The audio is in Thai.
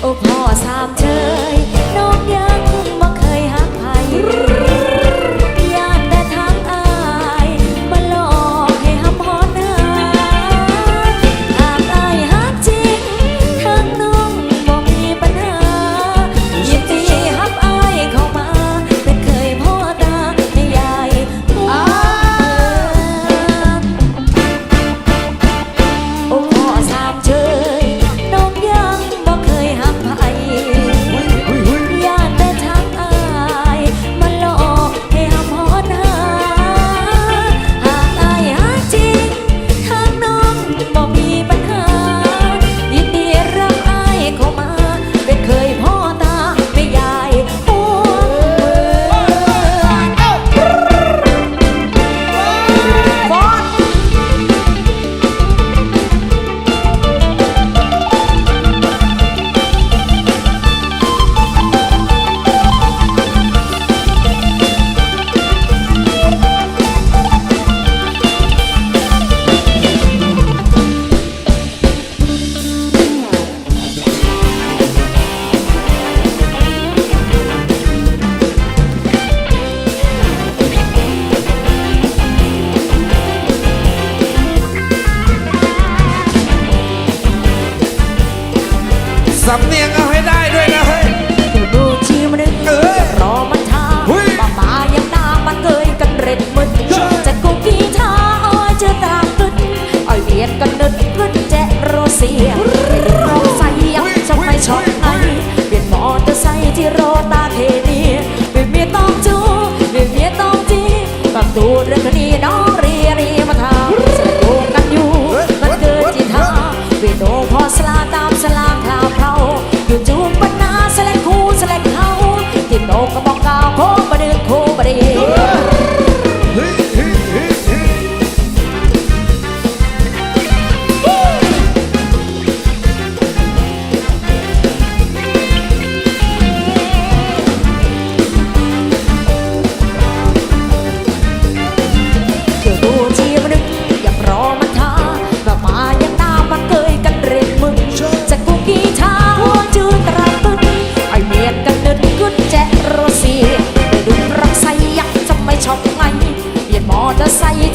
โอ้พ่อสามใจ สำเนียงเอาให้ได้ด้วยนะเฮ้ย เออ